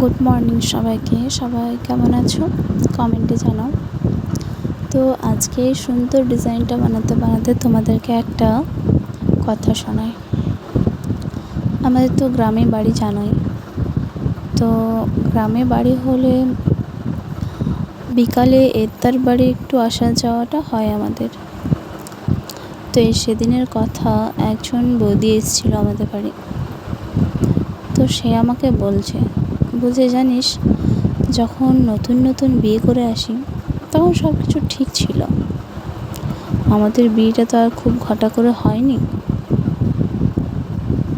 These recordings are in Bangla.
গুড মর্নিং সবাইকে। সবাই কেমন আছো? কমেন্টে জানাও। তো আজকে এই সুন্দর ডিজাইনটা বানাতে বানাতে তোমাদেরকে একটা কথা শোনাই। আমাদের তো গ্রামে বাড়ি জানোই। তো গ্রামে বাড়ি হলে বিকালে এত্তার বাড়ি একটু আসা যাওয়াটা হয় আমাদের। তো এই সেদিনের কথা একজন বৌদি এসেছিল আমাদের বাড়ি। তো সে আমাকে বলছে বলছে জানিস, যখন নতুন নতুন বিয়ে করে আসি, তখন সব কিছু ঠিক ছিল। আমাদের বিয়েটা তো আর খুব ঘটা করে হয়নি।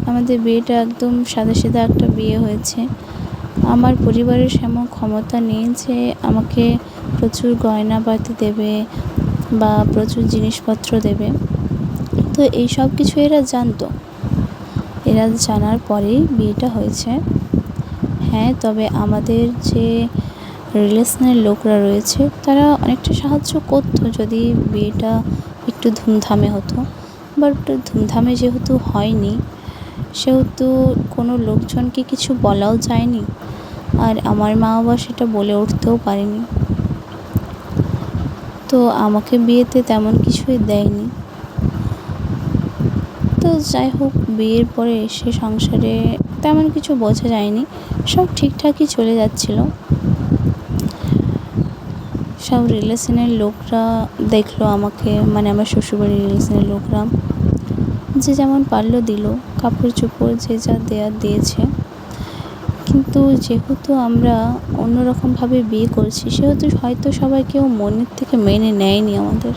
আমাদের বিয়েটা একদম সাদা সাদা একটা বিয়ে হয়েছে। আমার পরিবারের সেমন ক্ষমতা নেই যে আমাকে প্রচুর গয়না পাতি দেবে বা প্রচুর জিনিসপত্র দেবে। তো এই সব কিছু এরা জানতো। এরা জানার পরেই বিয়েটা হয়েছে। হ্যাঁ তবে আমাদের যে রিলেশনের লোকরা রয়েছে, তারা অনেকটা সাহায্য করতো যদি বিয়েটা একটু ধুমধামে হতো। বাট ধুমধামে যেহেতু হয়নি, সেহেতু কোনো লোকজনকে কিছু বলাও যায়নি। আর আমার মা বাবা সেটা বলে উঠতেও পারেনি। তো আমাকে বিয়েতে তেমন কিছুই দেয়নি। যাই হোক, বিয়ের পরে এসে সংসারে তেমন কিছু বোঝা যায়নি। সব ঠিকঠাকই চলে যাচ্ছিল। সব রিলেশনের লোকরা দেখল আমাকে মানে আমার শ্বশুরবাড়ির রিলেশনের লোকরা। যে যেমন পারল দিল কাপড় চোপড় যে যা দেওয়ার দিয়েছে। কিন্তু যেহেতু আমরা অন্যরকমভাবে বিয়ে করছি, সেহেতু হয়তো সবাই কেউ মনের থেকে মেনে নেয়নি আমাদের।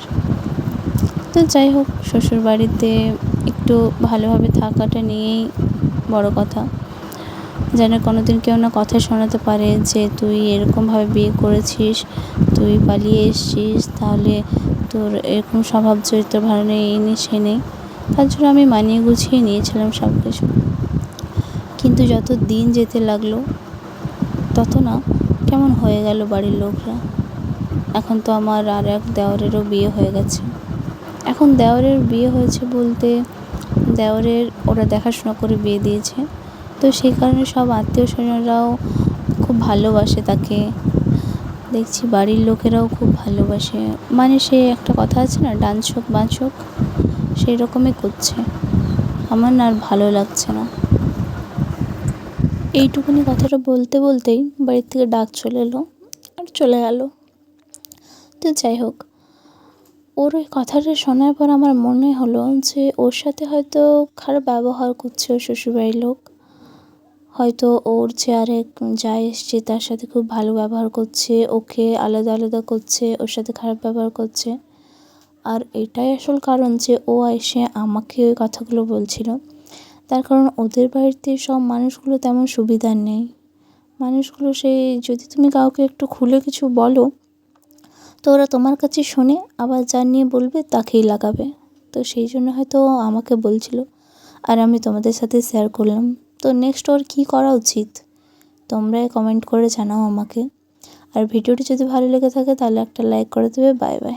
তো যাই হোক, শ্বশুরবাড়িতে একটু ভালোভাবে থাকাটা নিয়েই বড় কথা। যেন কোনো দিন কেউ না কথা শোনাতে পারে যে, তুই এরকমভাবে বিয়ে করেছিস, তুই পালিয়ে এসছিস, তাহলে তোর এরকম স্বভাব চরিত্র ভালো নেই, এই নেই, সে নেই। তার জন্য আমি মানিয়ে গুছিয়ে নিয়েছিলাম সব কিছু কিন্তু যত দিন যেতে লাগল, তত না কেমন হয়ে গেল বাড়ির লোকরা। এখন তো আমার আর এক দেওরেরও বিয়ে হয়ে গেছে। এখন দেওরের বিয়ে হয়েছে বলতে দেওরের ওরা দেখাশোনা করে বিয়ে দিয়েছে। তো সেই কারণে সব আত্মীয় স্বজনরাও খুব ভালোবাসে তাকে। দেখছি বাড়ির লোকেরাও খুব ভালোবাসে। মানে সে একটা কথা আছে না, ডান চোখ, বাঁ চোখ সেই রকমই করছে। আমার আর ভালো লাগছে না। এইটুকুনি কথাটা বলতে বলতেই বাড়ির থেকে ডাক চলে এলো আর চলে গেল। তো যাই হোক ওর ওই কথাটা শোনার পর আমার মনে হলো যে ওর সাথে হয়তো খারাপ ব্যবহার করছে ওর শ্বশুরবাড়ির লোক। হয়তো ওর যে আরেক যা এসছে তার সাথে খুব ভালো ব্যবহার করছে, ওকে আলাদা আলাদা করছে, ওর সাথে খারাপ ব্যবহার করছে। আর এটাই আসল কারণ যে ও এসে আমাকে ওই কথাগুলো বলছিল। তার কারণ ওদের বাড়িতে সব মানুষগুলো তেমন সুবিধার নেই। মানুষগুলো সেই, যদি তুমি কাউকে একটু খুলে কিছু বলো তো ওরা তোমার কাছে শোনে, আবার যা নিয়ে বলবে তাকেই লাগাবে। তো সেই জন্য হয়তো আমাকে বলছিল, আর আমি তোমাদের সাথে শেয়ার করলাম। তো নেক্সট ওর কী করা উচিত? তোমরাই কমেন্ট করে জানাও আমাকে। আর ভিডিওটি যদি ভালো লেগে থাকে তাহলে একটা লাইক করে দেবে। Bye bye